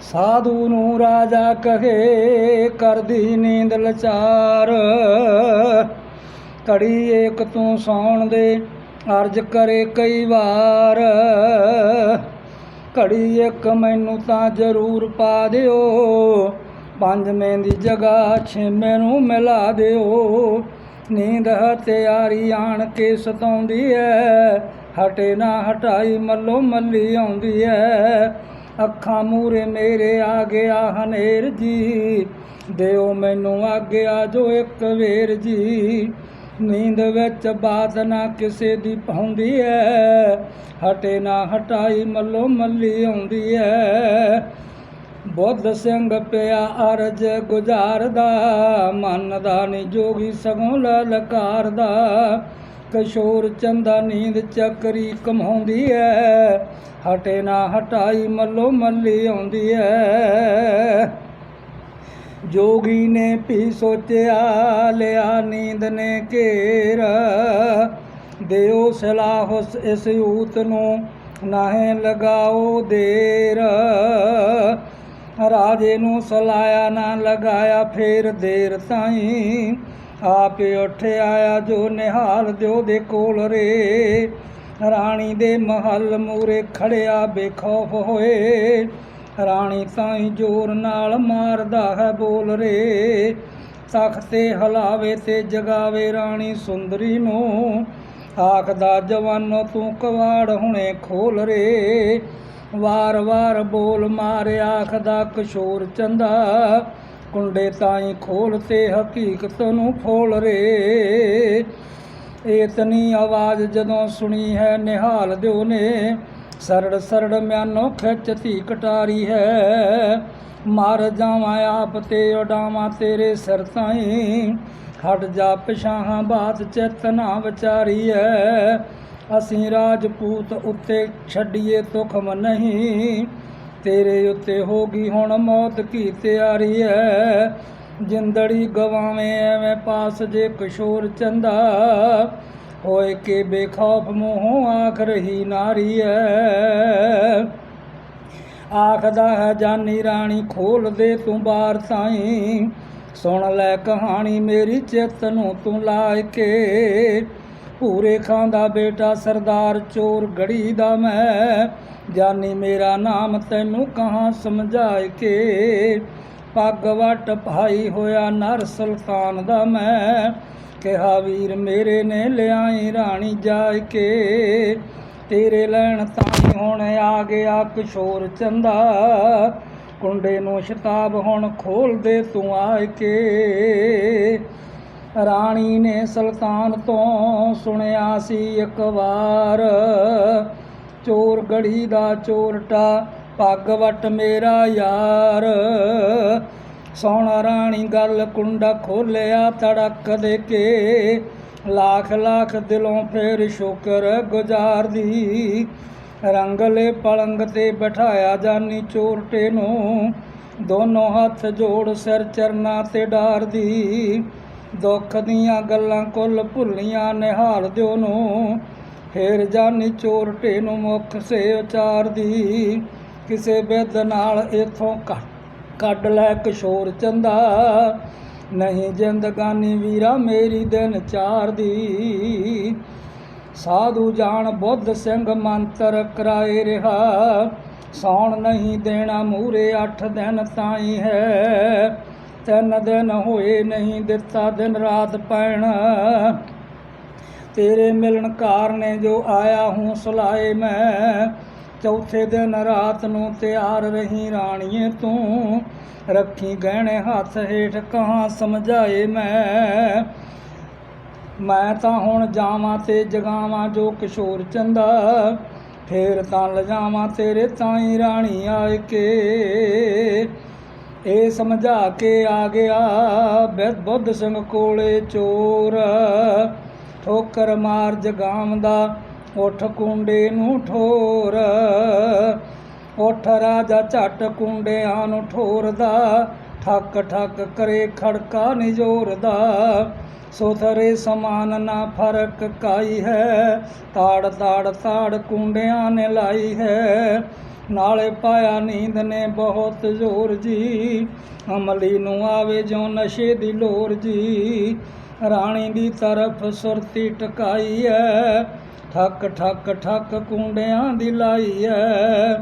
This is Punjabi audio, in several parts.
ਸਾਧੂ ਨੂੰ ਰਾਜਾ ਕਹੇ, ਕਰਦੀ ਨੀਂਦ ਲਚਾਰ। ਘੜੀ ਏਕ ਤੂੰ ਸੌਣ ਦੇ, ਅਰਜ ਕਰੇ ਕਈ ਵਾਰ। ਘੜੀ ਇੱਕ ਮੈਨੂੰ ਤਾਂ ਜ਼ਰੂਰ ਪਾ ਦਿਓ ਪੰਜਵੇਂ ਦੀ ਜਗ੍ਹਾ ਛੇਵੇਂ ਨੂੰ ਮਿਲਾ ਦਿਓ। ਨੀਂਦ ਹਥਿਆਰੀ ਆਣ ਕੇ ਸਤਾਉਂਦੀ ਐ, ਹਟੇ ਨਾ ਹਟਾਈ ਮੱਲੋ ਮੱਲੀ ਆਉਂਦੀ ਐ। ਅੱਖਾਂ ਮੂਰੇ ਮੇਰੇ ਆ ਗਿਆ ਹਨੇਰ ਜੀ। ਦਿਓ ਮੈਨੂੰ ਆਗਿਆ ਜੋ ਇੱਕ ਵੇਰ ਜੀ। ਨੀਂਦ ਵਿੱਚ ਬਾਤ ਨਾ ਕਿਸੇ ਦੀ ਪਾਉਂਦੀ ਐ। ਹਟੇ ਨਾ ਹਟਾਈ ਮੱਲੋ ਮੱਲੀ ਆਉਂਦੀ ਐ। ਬੁੱਧ ਸਿੰਘ ਪਿਆ ਅਰਜ ਗੁਜ਼ਾਰਦਾ। ਮਨ ਦਾ ਨੀ ਜੋਗੀ ਸਗੋਂ ਲਲਕਾਰਦਾ। ਕਿਸ਼ੋਰ ਚੰਦਾ ਨੀਂਦ ਚੱਕਰੀ ਕਮਾਉਂਦੀ ਐ। ਹਟੇ ਨਾ ਹਟਾਈ ਮੱਲੋ ਮੱਲੀ ਆਉਂਦੀ ਐ। ਜੋਗੀ ਨੇ ਵੀ ਸੋਚਿਆ, ਲਿਆ ਨੀਂਦ ਨੇ ਘੇਰ। ਦਿਓ ਸਲਾਹ ਉਸ, ਇਸ ਯੂਤ ਨੂੰ ਨਾਹੇ ਲਗਾਓ ਦੇਰ। ਰਾਜੇ ਨੂੰ ਸਲਾਇਆ ਨਾ ਲਗਾਇਆ ਫੇਰ ਦੇਰ ਤਾਈ। ਆਪੇ ਉੱਠ ਆਇਆ ਜੋ ਨਿਹਾਲ ਦਿਓ ਦੇ ਕੋਲ ਰੇ। ਰਾਣੀ ਦੇ ਮਹੱਲ ਮੂਰੇ ਖੜਿਆ ਬੇਖੌਫ ਹੋਏ। ਰਾਣੀ ਤਾਈ ਜ਼ੋਰ ਨਾਲ ਮਾਰਦਾ ਹੈ ਬੋਲ ਰੇ। ਤਖਤੇ ਹਲਾਵੇ ਤੇ ਜਗਾਵੇ ਰਾਣੀ ਸੁੰਦਰੀ ਨੂੰ। ਆਖਦਾ, ਜਵਾਨੋ, ਤੂੰ ਕਵਾੜ ਹੁਣੇ ਖੋਲ ਰੇ। ਵਾਰ-ਵਾਰ ਬੋਲ ਮਾਰਿਆ, ਆਖਦਾ, ਕਿਸ਼ੋਰ ਚੰਦਾ ਕੁੰਡੇ ਤਾਈ ਖੋਲ ਤੇ ਹਕੀਕਤ ਨੂੰ ਫੋਲ ਰੇ। ਇਤਨੀ ਆਵਾਜ਼ ਜਦੋਂ ਸੁਣੀ ਹੈ, ਨਿਹਾਲ ਦਿਓ ਨੇ ਸਰੜ ਸਰੜ ਮਿਆਨੋ ਖਿੱਚ ਧੀ ਕਟਾਰੀ ਹੈ। ਮਾਰ ਜਾਵਾਂ ਆਪ ਤੇ ਉਡਾਵਾਂ ਤੇਰੇ ਸਿਰ ਤਾਈ। ਹਟ ਜਾ ਪਿਛਾਹਾਂ, ਬਾਤ ਚੇਤਨਾ ਵਿਚਾਰੀ ਹੈ ਅਸੀਂ ਰਾਜਪੂਤ ਉੱਤੇ ਛੱਡੀਏ ਤੁਖਮ ਨਹੀਂ। ਤੇਰੇ ਉੱਤੇ ਹੋ ਗਈ ਹੁਣ ਮੌਤ ਕੀ ਤਿਆਰੀ ਹੈ ਜਿੰਦੜੀ ਗਵਾਵੇਂ ਐਵੇਂ ਪਾਸ ਜੇ ਕਿਸ਼ੋਰ ਚੰਦਾ। ਹੋਏ ਕੇ ਬੇਖੌਫ ਮੂੰਹੋਂ ਆਖ ਰਹੀ ਨਾਰੀ ਐ। ਆਖਦਾ ਹੈ, ਜਾਨੀ ਰਾਣੀ, ਖੋਲ ਦੇ ਤੂੰ ਬਾਰ ਤਾਈ ਸੁਣ ਲੈ ਕਹਾਣੀ ਮੇਰੀ, ਚਿੱਤ ਨੂੰ ਤੂੰ ਲਾਇ ਕੇ ਭੂਰੇ ਖਾਂ ਦਾ ਬੇਟਾ ਸਰਦਾਰ ਚੋਰ ਗੜੀ ਦਾ ਮੈਂ। ਜਾਨੀ ਮੇਰਾ ਨਾਮ ਤੈਨੂੰ ਕਹਾਂ ਸਮਝਾਏ ਕੇ? ਪੱਗ ਵਟ ਭਾਈ ਹੋਇਆ ਨਰ ਸੁਲਤਾਨ ਦਾ ਮੈਂ। ਕਿਹਾ, ਵੀਰ ਮੇਰੇ ਨੇ ਲਿਆਈ ਰਾਣੀ ਜਾਇ ਕੇ। ਤੇਰੇ ਲੈਣ ਤਾਈ ਹੁਣ ਆ ਗਿਆ ਕਿਸ਼ੋਰ ਚੰਦਾ। ਕੁੰਡੇ ਨੂੰ ਸ਼ਤਾਬ ਹੁਣ ਖੋਲ ਦੇ ਤੂੰ ਆ ਕੇ। ਰਾਣੀ ਨੇ ਸੁਲਤਾਨ ਤੋਂ ਸੁਣਿਆ ਸੀ ਇੱਕ ਵਾਰ, ਚੋਰ ਗੜੀ ਦਾ ਚੋਰਟਾ, ਪੱਗ ਵਟ ਮੇਰਾ ਯਾਰ। ਸੋਹਣਾ ਰਾਣੀ ਗੱਲ ਕੁੰਡਾ ਖੋਲਿਆ ਤੜਕ ਦੇ ਕੇ, ਲੱਖ ਲੱਖ ਦਿਲੋਂ ਫੇਰ ਸ਼ੁਕਰ ਗੁਜ਼ਾਰਦੀ ਰੰਗਲੇ ਪਲੰਗ ਤੇ ਬਿਠਾਇਆ ਜਾਨੀ ਚੋਰਟੇ ਨੂੰ, ਦੋਨੋਂ ਹੱਥ ਜੋੜ ਸਿਰ ਚਰਨਾ ਤੇ ਡਾਰਦੀ ਦੁੱਖ ਦੀਆਂ ਗੱਲਾਂ ਕੁੱਲ ਭੁੱਲੀਆਂ ਨਿਹਾਲ ਦਿਓ ਨੂੰ। ਫੇਰ ਜਾਨੀ ਚੋਰਟੇ ਨੂੰ ਮੁਖ ਸੇ ਉਚਾਰਦੀ ਕਿਸੇ ਬਿੱਦ ਨਾਲ ਇਥੋਂ ਕੱਢ ਲੈ ਕਿਸ਼ੋਰ ਚੰਦਾ। ਨਹੀਂ ਜ਼ਿੰਦਗਾਨੀ ਵੀਰਾ ਮੇਰੀ ਦਿਨ ਚਾਰ ਦੀ। ਸਾਧੂ ਜਾਣ ਬੁੱਧ ਸਿੰਘ ਮੰਤਰ ਕਰਾਏ ਰਿਹਾ। ਸੌਣ ਨਹੀਂ ਦੇਣਾ ਮੂਰੇ 8 ਦਿਨ ਤਾਈ ਹੈ। ਤਿੰਨ ਦਿਨ ਹੋਏ ਨਹੀਂ ਦਿੱਤਾ ਦਿਨ ਰਾਤ ਪੈਣ। ਤੇਰੇ ਮਿਲਣ ਕਾਰਨੇ ਜੋ ਆਇਆ ਹੂੰ ਸੁਲਾਏ ਮੈਂ। ਚੌਥੇ ਦਿਨ ਰਾਤ ਨੂੰ ਤਿਆਰ ਰਹੀ ਰਾਣੀਏ ਤੂੰ। ਰੱਖੀ ਗਹਿਣੇ ਹੱਥ ਹੇਠ ਕਹਾਂ ਸਮਝਾਏ ਮੈਂ। ਮੈਂ ਤਾਂ ਹੁਣ ਜਾਵਾਂ ਤੇ ਜਗਾਵਾਂ ਜੋ ਕਿਸ਼ੋਰ ਚੰਦਾ। ਫੇਰ ਤਾਂ ਲਜਾਵਾਂ ਤੇਰੇ ਤਾਈ ਰਾਣੀ ਆਏ ਕੇ। ਇਹ ਸਮਝਾ ਕੇ ਆ ਗਿਆ ਬਿਦ ਬੁੱਧ ਸਿੰਘ ਕੋਲੇ ਚੋਰ। ਠੋਕਰ ਮਾਰ ਜਗਾਮ ਦਾ, ਉਠ ਕੁੰਡੇ ਨੂੰ ਠੋਰ। ਉਠ ਰਾਜਾ ਝਟ ਕੁੰਡਿਆਂ ਨੂੰ ਠੋਰਦਾ, ਠੱਕ ਠੱਕ ਕਰੇ ਖੜਕਾ ਨਿਜੋਰਦਾ। ਸੋਥਰੇ ਸਮਾਨ ਨਾ ਫ਼ਰਕ ਕਾਈ ਹੈ, ਤਾੜ ਤਾੜ ਤਾੜ ਕੁੰਡਿਆਂ ਨੇ ਲਾਈ ਹੈ। ਨਾਲੇ ਪਾਇਆ ਨੀਂਦ ਨੇ ਬਹੁਤ ਜ਼ੋਰ ਜੀ। ਅਮਲੀ ਨੂੰ ਆਵੇ ਜੋ ਨਸ਼ੇ ਦੀ ਲੋਰ ਜੀ। ਰਾਣੀ ਦੀ ਤਰਫ ਸੁਰਤੀ ਟਕਾਈ ਐ। ਠੱਕ ਠੱਕ ਠੱਕ ਕੁੰਡਿਆਂ ਦੀ ਲਾਈ ਐ।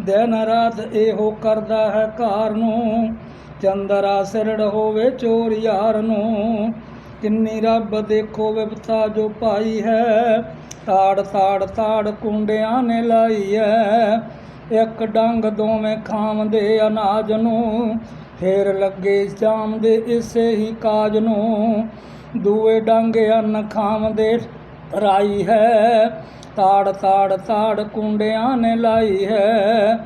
ਦਿਨ ਰਾਤ ਇਹੋ ਕਰਦਾ ਹੈ ਕਾਰ ਨੂੰ। ਚੰਦਰਾ ਸਿਰੜ ਹੋਵੇ ਚੋਰ ਯਾਰ ਨੂੰ। ਕਿੰਨੀ ਰੱਬ ਦੇਖੋ ਵਿਪਤਾ ਜੋ ਪਾਈ ਹੈ। ਤਾੜ ਤਾੜ ਤਾੜ ਕੁੰਡਿਆਂ ਨੇ ਲਾਈ ਐ। ਇੱਕ ਡੰਗ ਦੋਵੇਂ ਖਾਵਦੇ ਅਨਾਜ ਨੂੰ, ਫੇਰ ਲੱਗੇ ਸ਼ਾਮ ਦੇ ਇਸੇ ਹੀ ਕਾਜ ਨੂੰ। ਦੂਏ ਡੰਗ ਅੰਨ ਖਾਵਦੇ ਰਾਈ ਹੈ, ਤਾੜ ਤਾੜ ਤਾੜ ਕੁੰਡਿਆਂ ਨੇ ਲਾਈ ਹੈ।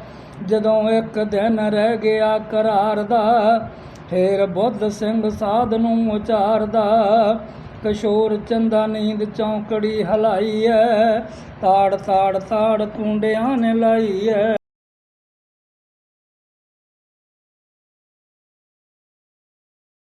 ਜਦੋਂ ਇੱਕ ਦਿਨ ਰਹਿ ਗਿਆ ਕਰਾਰ ਦਾ ਫੇਰ ਬੁੱਧ ਸਿੰਘ ਸਾਧ ਨੂੰ ਉਚਾਰਦਾ। ਕਿਸ਼ੋਰ ਚੰਦਾ ਨੀਂਦ ਚੌਂਕੜੀ ਹਲਾਈ ਐ। ਤਾੜ ਤਾੜ ਤਾੜ ਕੁੰਡਿਆਂ ਨੇ ਲਾਈ ਐ।